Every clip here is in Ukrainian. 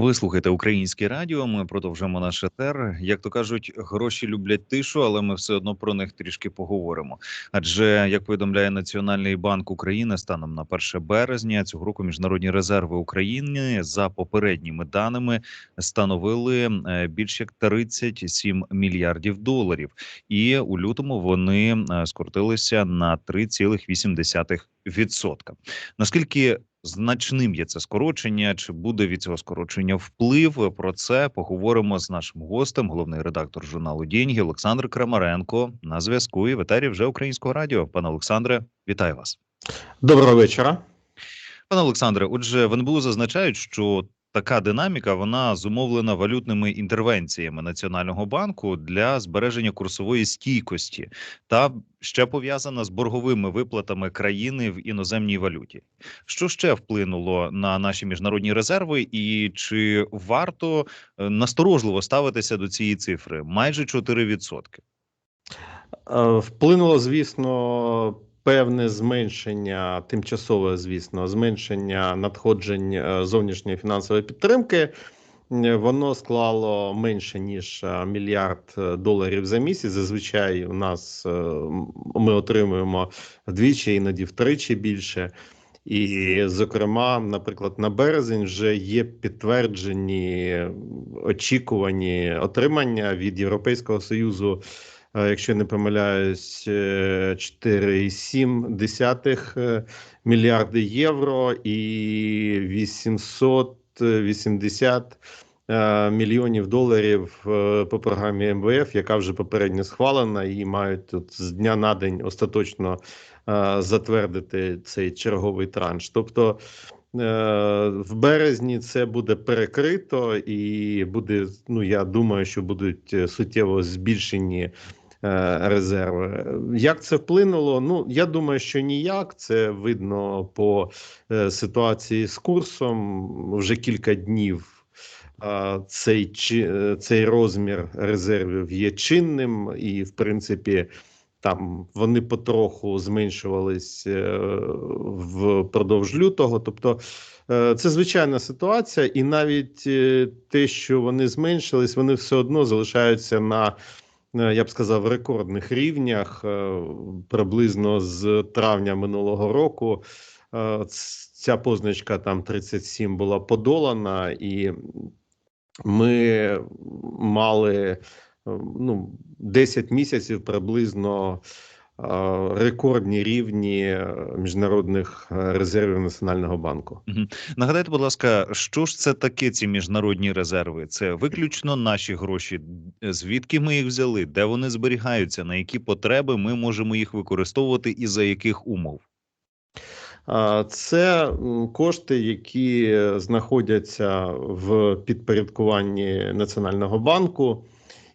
Ви слухаєте українське радіо. Ми продовжуємо наш етер. Як то кажуть, гроші люблять тишу, але ми все одно про них трішки поговоримо. Адже як повідомляє Національний банк України, станом на 1 березня цього року міжнародні резерви України за попередніми даними становили е, більш як 37 мільярдів доларів, і у лютому вони е, скоротилися на 3,8%. Наскільки значним є це скорочення. Чи буде від цього скорочення вплив? Про це поговоримо з нашим гостем, головний редактор журналу «Деньги» Олександр Крамаренко на зв'язку і в етері вже українського радіо. Пане Олександре, вітаю вас. Доброго вечора, пане Олександре. Отже, в НБУ зазначають, що така динаміка вона зумовлена валютними інтервенціями національного банку для збереження курсової стійкості та ще пов'язана з борговими виплатами країни в іноземній валюті. Що ще вплинуло на наші міжнародні резерви, і чи варто е, насторожливо ставитися до цієї цифри? Майже 4%? Е, вплинуло, звісно, певне зменшення, тимчасове, звісно, зменшення надходжень е, зовнішньої фінансової підтримки. Воно склало менше ніж е, мільярд е, доларів за місяць. Зазвичай у нас ми отримуємо вдвічі, іноді втричі більше. І, зокрема, наприклад, на березень вже є підтверджені очікувані отримання від Європейського союзу якщо не помиляюсь, 4,7 е, е, мільярди євро і 880 е, мільйонів доларів по програмі МВФ, яка вже попередньо схвалена, і мають тут з дня на день остаточно затвердити цей черговий транш. Тобто в березні це буде перекрито, і буде. Ну я думаю, що будуть суттєво збільшені резерви. Як це вплинуло? Ну я думаю, що ніяк. Це видно по е, ситуації з курсом вже кілька днів. Цей е, цей розмір резервів є чинним, і в принципі там вони потроху зменшувались впродовж лютого. Тобто це звичайна ситуація, і навіть те, що вони зменшились, вони все одно залишаються на Е, я б сказав, рекордних рівнях е, приблизно з травня минулого року. Е, ця позначка там 37 була подолана, і ми мали ну, 10 місяців приблизно рекордні рівні е, міжнародних е, резервів Національного банку. Угу. Нагадайте, будь ласка, що ж це таке? Ці міжнародні резерви? Це виключно наші гроші. Звідки ми їх взяли? Де вони зберігаються? На які потреби ми можемо їх використовувати і за яких умов? Це кошти, які знаходяться в підпорядкуванні Національного банку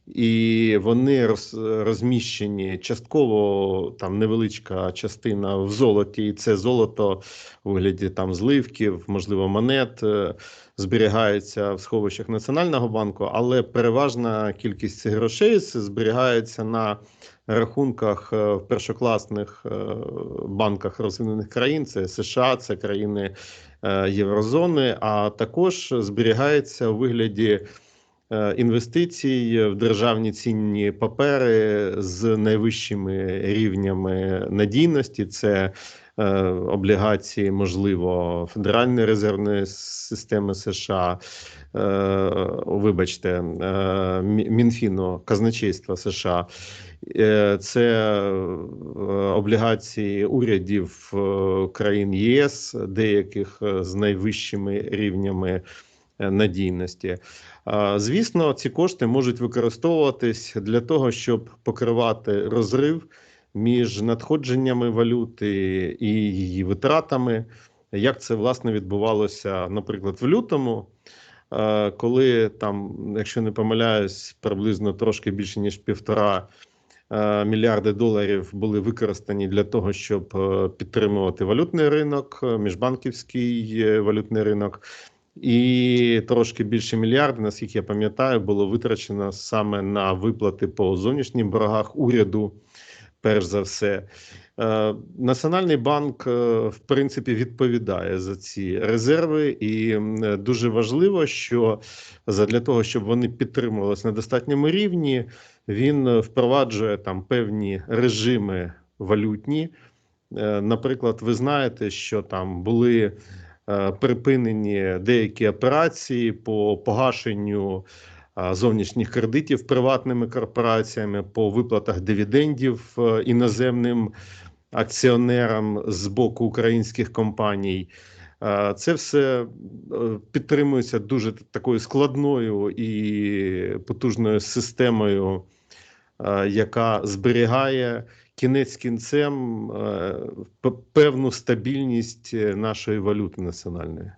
і вони роз, розміщені частково там невеличка частина в золоті, і це золото у вигляді там зливків, можливо, монет е, зберігається в сховищах Національного банку, але переважна кількість грошей зберігається на рахунках е, в першокласних е, банках розвинених країн. Це США, це країни Єврозони, а також зберігається у вигляді. Е, інвестицій в державні цінні папери з найвищими рівнями надійності. Це е, облігації, можливо, Федеральної резервної системи США. Е, вибачте, Мінфіну казначейства США. Це облігації урядів країн ЄС, деяких з найвищими рівнями надійності. Звісно, ці кошти можуть використовуватись для того, щоб покривати розрив між надходженнями валюти і її витратами. Як це власне відбувалося, наприклад, в лютому, коли там, якщо не помиляюсь, приблизно трошки більше ніж півтора мільярди доларів були використані для того, щоб е, підтримувати валютний ринок, міжбанківський е, валютний ринок. І трошки більше мільярда, наскільки я пам'ятаю, було витрачено саме на виплати по зовнішнім боргах уряду, перш за все. Е, Національний банк, е, в принципі, відповідає за ці резерви, і дуже важливо, що для того, щоб вони підтримувалися на достатньому рівні, він впроваджує там певні режими валютні. Е, Наприклад, ви знаєте, що там були припинені деякі операції по погашенню зовнішніх кредитів приватними корпораціями по виплатах дивідендів е, іноземним акціонерам з боку українських компаній. Е, Це все е, підтримується дуже такою складною і потужною системою, е, яка зберігає кінець кінцем е, певну стабільність е, нашої валюти національної.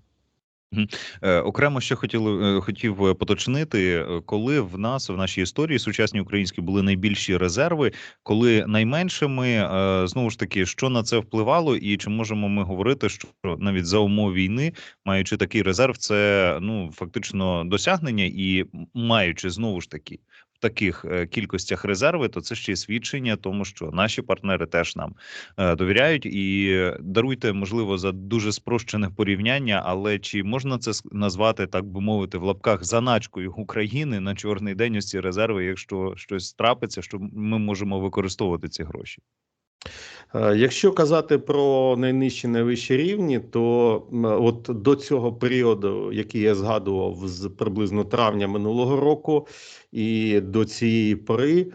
Е, Окремо ще хотіли хотів поточнити, коли в нас в нашій історії сучасній українській були найбільші резерви, коли найменшими знову ж таки, що на це впливало, і чи можемо ми говорити, що навіть за умов війни, маючи такий резерв, це ну фактично досягнення, і маючи знову ж таки. Таких е, кількостях резерви, то це ще й свідчення, тому що наші партнери теж нам е, довіряють і даруйте, можливо, за дуже спрощене порівняння, але чи можна це назвати так би мовити в лапках заначкою України на чорний день ось ці резерви, якщо щось трапиться, що ми можемо використовувати ці гроші? Е, Якщо казати про найнижчі найвищі рівні, то от до цього періоду, який я згадував з приблизно травня минулого року, і до цієї пори,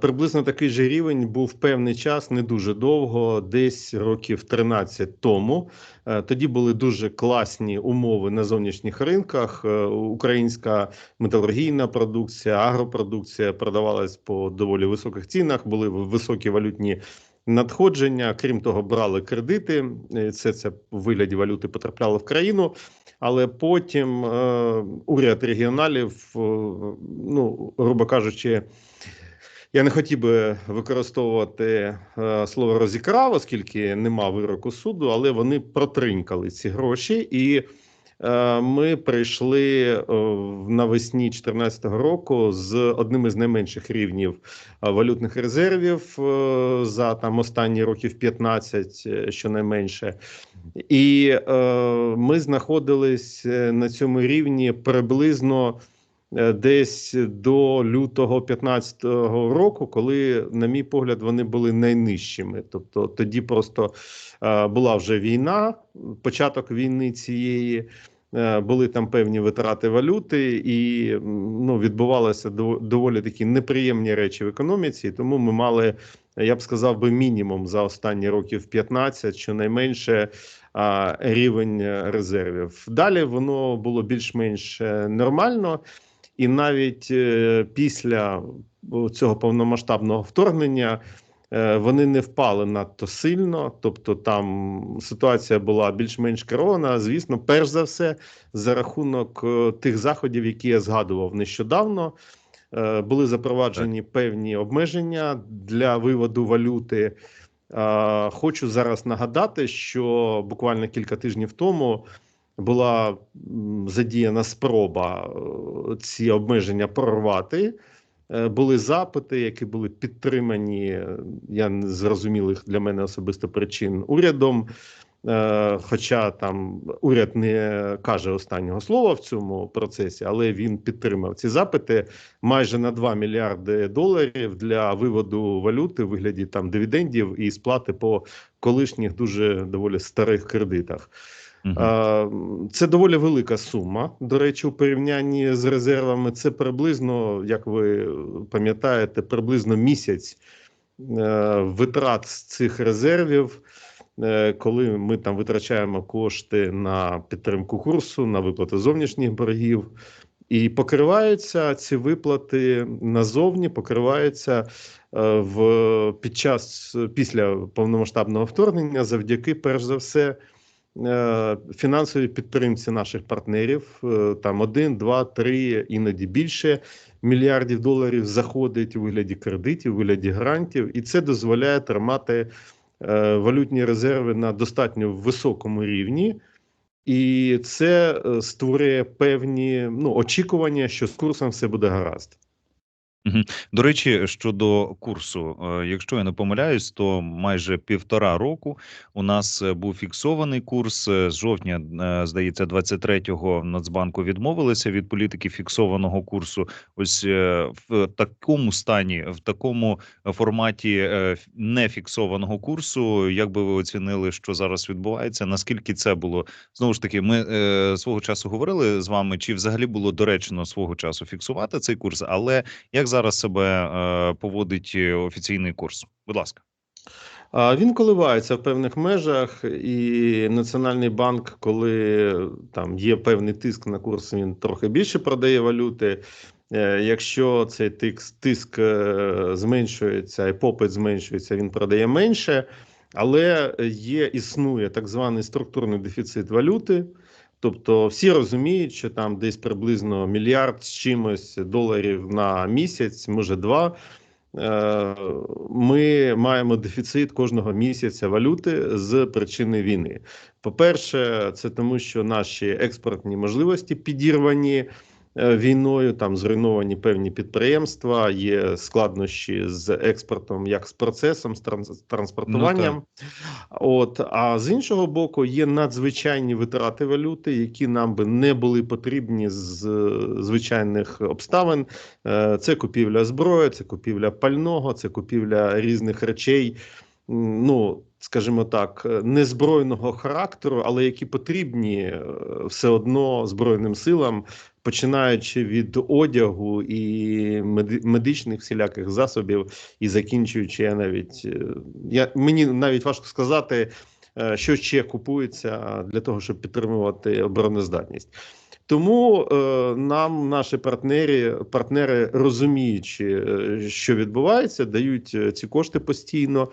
приблизно такий же рівень був певний час, не дуже довго, десь років 13 тому. Е, Тоді були дуже класні умови на зовнішніх ринках. Е, Українська металургійна продукція, агропродукція продавалась по доволі високих цінах, були високі валютні надходження. Крім того, брали кредити. е, Це це в вигляді валюти потрапляло в країну. Але потім е, уряд регіоналів, е, ну грубо кажучи, я не хотів би використовувати е, слово розікрав, оскільки нема вироку суду, але вони протринькали ці гроші, і е, ми прийшли е, навесні 2014 року з одним із найменших рівнів валютних резервів за там останні років 15, е, щонайменше. І ми знаходились на цьому рівні приблизно десь до лютого 15 року, коли, на мій погляд, вони були найнижчими. Тобто тоді просто е, була вже війна, початок війни цієї. е, Були там певні витрати валюти, і ну, відбувалися дов- доволі такі неприємні речі в економіці. Тому ми мали, я б сказав, би мінімум за останні років 15, щонайменше рівень е, резервів. Далі воно було більш-менш е, нормально, і навіть е, після цього повномасштабного вторгнення. е, Вони не впали надто сильно, тобто там ситуація була більш-менш керована. Звісно, перш за все, за рахунок е, тих заходів, які я згадував нещодавно, е, були запроваджені певні обмеження для виводу валюти. Е, Хочу зараз нагадати, що буквально кілька тижнів тому була задіяна спроба е, ці обмеження прорвати. Е, Були запити, які були підтримані, я не зрозумілих для мене особисто причин урядом. Е, Хоча там уряд не каже останнього слова в цьому процесі, але він підтримав ці запити майже на 2 мільярди доларів для виводу валюти в вигляді там дивідендів і сплати по колишніх дуже доволі старих кредитах. Е, Це доволі велика сума. До речі, у порівнянні з резервами, це приблизно, як ви пам'ятаєте, приблизно місяць е, витрат з цих резервів. е, Коли ми там витрачаємо кошти на підтримку курсу, на виплату зовнішніх боргів, і покриваються ці виплати назовні, покриваються е, в під час після повномасштабного вторгнення, завдяки перш за все фінансовій підтримці наших партнерів. Е, Там один, два, три, іноді більше мільярдів доларів заходить у вигляді кредитів, у вигляді грантів, і це дозволяє тримати е, валютні резерви на достатньо високому рівні. І це е, створює певні ну, очікування, що з курсом все буде гаразд. До речі, щодо курсу, е, якщо я не помиляюсь, то майже півтора року у нас е, був фіксований курс Е, з жовтня, здається, 23-го Нацбанку відмовилися від політики фіксованого курсу. Ось в такому стані, в такому форматі нефіксованого курсу, як би ви оцінили, що зараз відбувається? Наскільки це було знову ж таки? Ми свого часу говорили з вами, чи взагалі було доречно свого часу фіксувати цей курс, але як зараз себе е, поводить е, офіційний курс? Будь ласка. Він коливається в певних межах, і Національний банк, коли там є певний тиск на курс, він трохи більше продає валюти. Е, Якщо цей тиск, тиск зменшується і попит зменшується, він продає менше. Але є існує так званий структурний дефіцит валюти. Тобто всі розуміють, що там десь приблизно мільярд з чимось доларів на місяць, може два. Е, Ми маємо дефіцит кожного місяця валюти з причини війни. По-перше, це тому, що наші експортні можливості підірвані війною. Там зруйновані певні підприємства, є складнощі з експортом, як з процесом, з транс- з транспортуванням. От а з іншого боку, є надзвичайні витрати валюти, які нам би не були потрібні з е, звичайних обставин. Е, Це купівля зброї, це купівля пального, це купівля різних речей. Ну, скажімо так, е, незбройного характеру, але які потрібні е, все одно збройним силам, починаючи від одягу і меди- медичних всіляких засобів, і закінчуючи навіть е, я мені навіть важко сказати, що ще купується для того, щоб підтримувати обороноздатність. Тому е, нам наші партнери, партнери розуміючи, що відбувається, дають ці кошти постійно.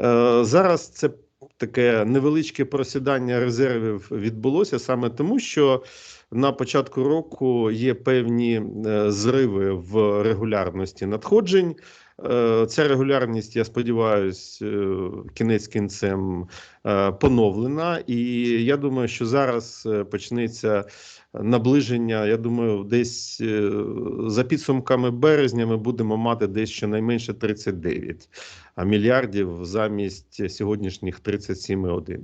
Е, зараз це таке невеличке просідання резервів відбулося саме тому, що на початку року є певні е, зриви в регулярності надходжень. Е, Ця регулярність, я сподіваюся, кінець кінцем е, поновлена, і я думаю, що зараз е, почнеться наближення. Я думаю, десь е, за підсумками березня ми будемо мати десь щонайменше 39 а мільярдів замість сьогоднішніх 37,1.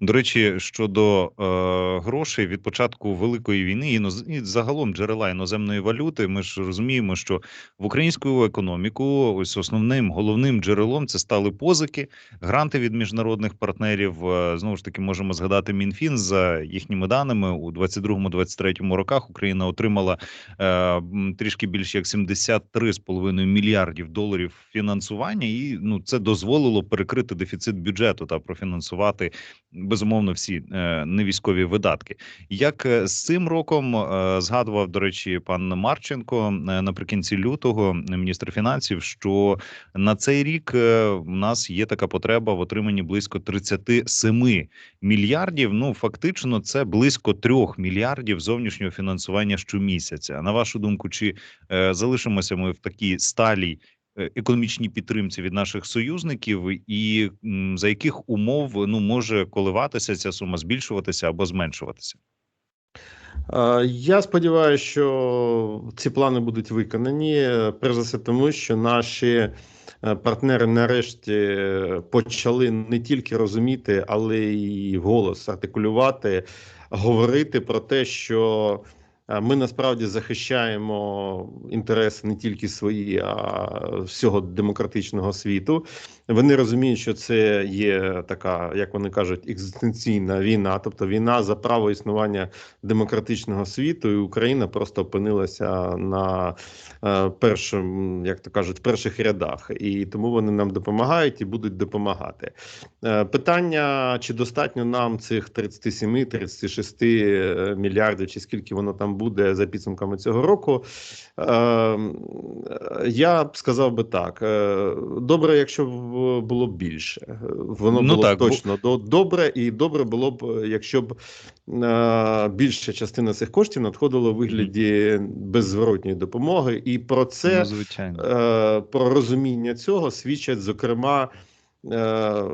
До речі, щодо е, грошей від початку великої війни і, і загалом джерела іноземної валюти, ми ж розуміємо, що в українську економіку ось основним головним джерелом це стали позики, гранти від міжнародних партнерів. Е, Знову ж таки, можемо згадати Мінфін за їхніми даними у 22-23 роках. Україна отримала е, трішки більше як 73,5 мільярдів доларів фінансування, і ну це дозволило перекрити дефіцит бюджету та профінансувати безумовно всі е, невійськові видатки. Як е, з цим роком е, згадував до речі, пан Марченко наприкінці лютого, міністр фінансів, що на цей рік в нас є така потреба в отриманні близько 37 мільярдів. Ну фактично, це близько 3 мільярдів зовнішнього фінансування щомісяця. На вашу думку, чи залишимося ми в такій сталій? Е, Економічній підтримці від наших союзників, і за яких умов ну може коливатися ця сума, збільшуватися або зменшуватися? Е, Я сподіваюся, що ці плани будуть виконані. е, Перш за все, тому що наші партнери нарешті почали не тільки розуміти, але й голос артикулювати, говорити про те, що ми насправді захищаємо інтереси не тільки свої, а всього демократичного світу. Вони розуміють, що це є така, як вони кажуть, екзистенційна війна, тобто війна за право існування демократичного світу, і Україна просто опинилася на е, першому, як то кажуть, перших рядах, і тому вони нам допомагають і будуть допомагати. Е, питання: чи достатньо нам цих 37-36 е, мільярдів, чи скільки воно там буде за підсумками цього року? Е, е, я б сказав би так: е, добре, якщо б було б більше, воно Ну було так, б бо- точно добре, і добре було б, якщо б е, більша частина цих коштів надходила у вигляді беззворотньої допомоги, і про це ну, е, про розуміння цього свідчать зокрема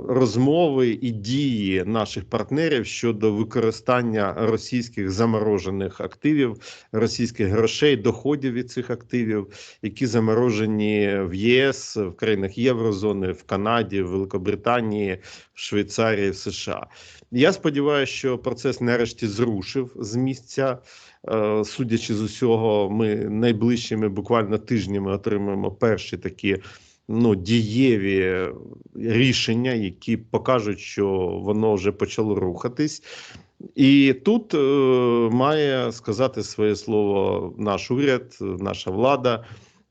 розмови і дії наших партнерів щодо використання російських заморожених активів, російських грошей, доходів від цих активів, які заморожені в ЄС, в країнах Єврозони, в Канаді, в Великобританії, в Швейцарії, в США. Я сподіваюся, що процес нарешті зрушив з місця. Е, судячи з усього, ми найближчими буквально тижнями отримаємо перші такі ну дієві рішення, які покажуть, що воно вже почало рухатись. І тут е, має сказати своє слово наш уряд, наша влада.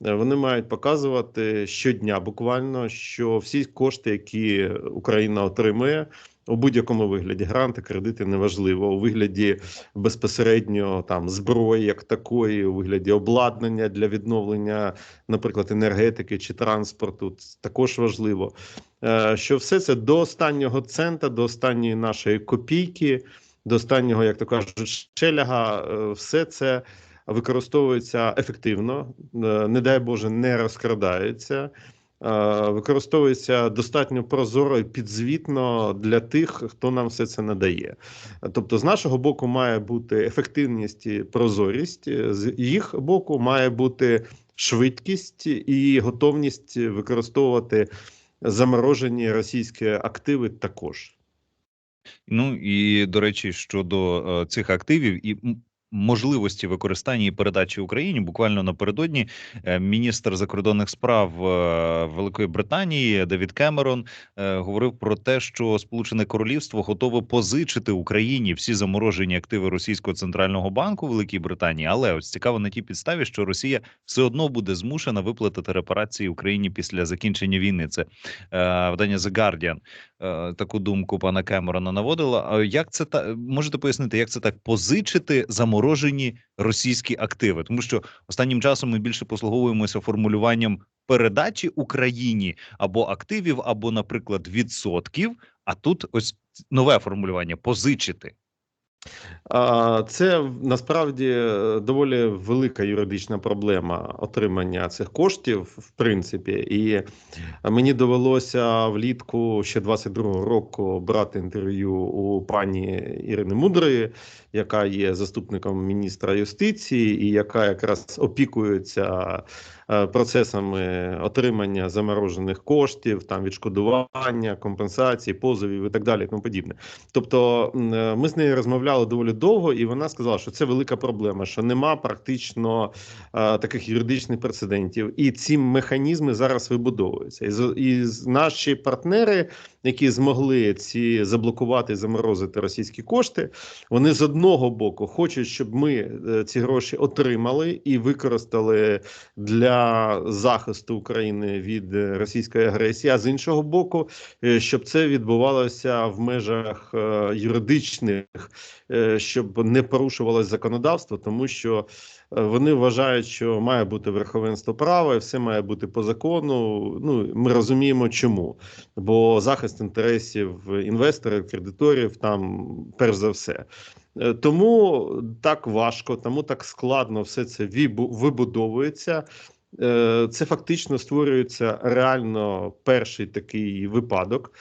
Е, вони мають показувати щодня, буквально, що всі кошти, які Україна отримує, у будь-якому вигляді гранти, кредити неважливо у вигляді безпосередньо там зброї, як такої, у вигляді обладнання для відновлення, наприклад, енергетики чи транспорту. Також важливо, е, що все це до останнього цента, до останньої нашої копійки, до останнього, як то кажуть, шеляга, е, все це. Використовується ефективно, е, не дай Боже, не розкрадається. Е, використовується достатньо прозоро і підзвітно для тих, хто нам все це надає. Тобто, з нашого боку, має бути ефективність і прозорість, з їх боку має бути швидкість і готовність використовувати заморожені російські активи також. Ну і до речі, щодо е, цих активів, і можливості використання і передачі Україні. Буквально напередодні е, міністр закордонних справ е, Великої Британії Девід Кемерон е, говорив про те, що Сполучене Королівство готове позичити Україні всі заморожені активи Російського центрального банку Великій Британії. Але ось цікаво на тій підставі, що Росія все одно буде змушена виплатити репарації Україні після закінчення війни. Це видання The Guardian таку думку пана Кемерона наводила. Як це та можете пояснити, як це так позичити заморожені заморожені російські активи, тому що останнім часом ми більше послуговуємося формулюванням передачі Україні або активів, або, наприклад, відсотків. А тут ось нове формулювання позичити. Це насправді е, доволі велика юридична проблема отримання цих коштів, в принципі, і мені довелося влітку ще 22-го року брати інтерв'ю у пані Ірини Мудрої, яка є заступником міністра юстиції, і яка якраз опікується процесами отримання заморожених коштів, там відшкодування, компенсації, позовів і так далі. і Тому подібне. Тобто, е, ми з нею розмовляли доволі довго, і вона сказала, що це велика проблема, що нема практично е, таких юридичних прецедентів, і ці механізми зараз вибудовуються. І, і наші партнери які змогли ці заблокувати, заморозити російські кошти. Вони з одного боку хочуть, щоб ми е, ці гроші отримали і використали для захисту України від російської агресії. А з іншого боку, е, щоб це відбувалося в межах е, юридичних, щоб не порушувалось законодавство, тому що. Е, вони вважають, що має бути верховенство права, і все має бути по закону. Ну ми розуміємо, чому, бо захист інтересів інвесторів, кредиторів там перш за все. Е, тому так важко, тому так складно все це вибудовується. Е, це фактично створюється реально перший такий випадок.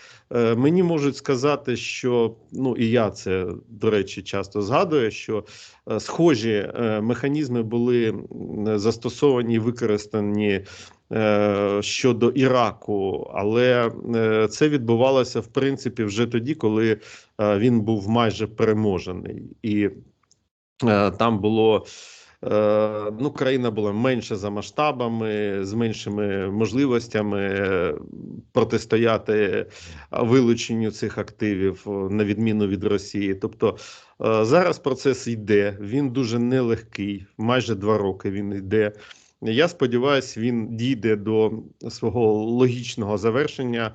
Мені можуть сказати, що ну і я це до речі часто згадую, що схожі механізми були застосовані і використані. Щодо Іраку, але це відбувалося в принципі вже тоді, коли він був майже переможений, і там було Е, ну, країна була менша за масштабами, з меншими можливостями е, протистояти вилученню цих активів на відміну від Росії. Тобто е, зараз процес йде. Він дуже нелегкий. Майже два роки він йде. Я сподіваюся, він дійде до свого логічного завершення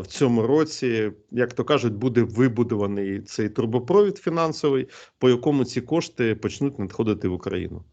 в цьому році, як то кажуть, буде вибудований цей трубопровід фінансовий, по якому ці кошти почнуть надходити в Україну.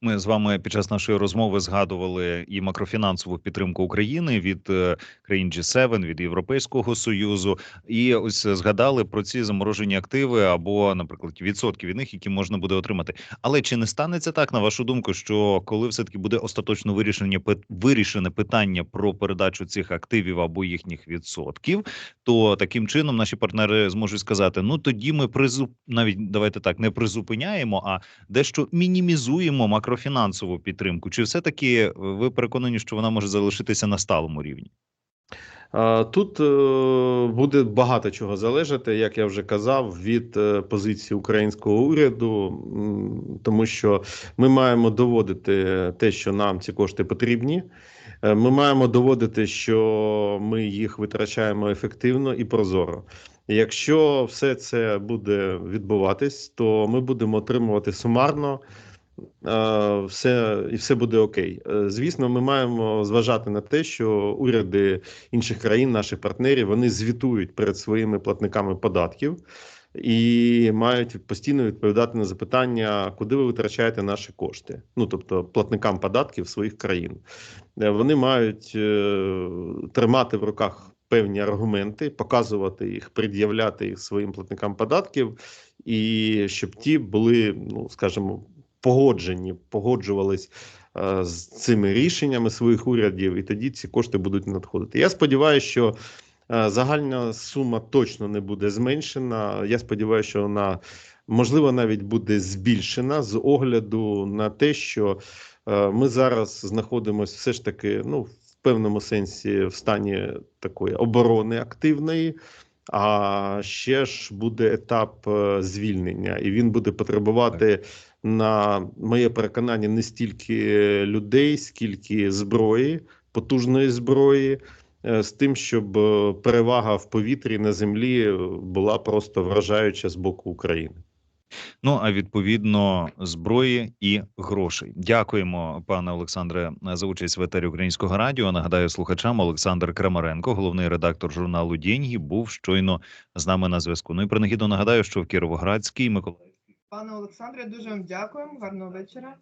Ми з вами під час нашої розмови згадували і макрофінансову підтримку України від е, країн G7, від Європейського союзу, і ось згадали про ці заморожені активи або, наприклад, відсотки від них, які можна буде отримати. Але чи не станеться так, на вашу думку, що коли все таки буде остаточно вирішення вирішене питання про передачу цих активів або їхніх відсотків, то таким чином наші партнери зможуть сказати: ну тоді ми призуп навіть давайте так не призупиняємо, а дещо мінімізуємо макрофінансову підтримку. Чи все таки ви переконані, що вона може залишитися на сталому рівні? Тут е, буде багато чого залежати, як я вже казав, від е, позиції українського уряду, тому що ми маємо доводити те, що нам ці кошти потрібні. Е, Ми маємо доводити, що ми їх витрачаємо ефективно і прозоро. Якщо все це буде відбуватись, то ми будемо отримувати сумарно е, все і все буде окей. Е, Звісно, ми маємо зважати на те, що уряди інших країн, наших партнерів, вони звітують перед своїми платниками податків і мають постійно відповідати на запитання, куди ви витрачаєте наші кошти. Ну тобто платникам податків своїх країн. Е, Вони мають е, тримати в руках певні аргументи, показувати їх, пред'являти їх своїм платникам податків, і щоб ті були, ну скажімо, погоджені, погоджувались е, з цими рішеннями своїх урядів, і тоді ці кошти будуть надходити. Я сподіваюся, що е, загальна сума точно не буде зменшена. Я сподіваюся, що вона можливо навіть буде збільшена з огляду на те, що е, ми зараз знаходимося все ж таки, ну в певному сенсі в стані такої оборони активної. А ще ж буде етап е, звільнення, і він буде потребувати на моє переконання не стільки людей, скільки зброї, потужної зброї, е, з тим, щоб е, перевага в повітрі на землі е, була просто вражаюча з боку України. Ну а відповідно зброї і грошей. Дякуємо, пане Олександре, за участь в етері Українського радіо. Нагадаю слухачам, Олександр Крамаренко, головний редактор журналу «Деньги», був щойно з нами на зв'язку. Ну і принагідно нагадаю, що в Кіровоградській Миколаївській Пане Олександре, дуже вам дякуємо. Гарного вечора.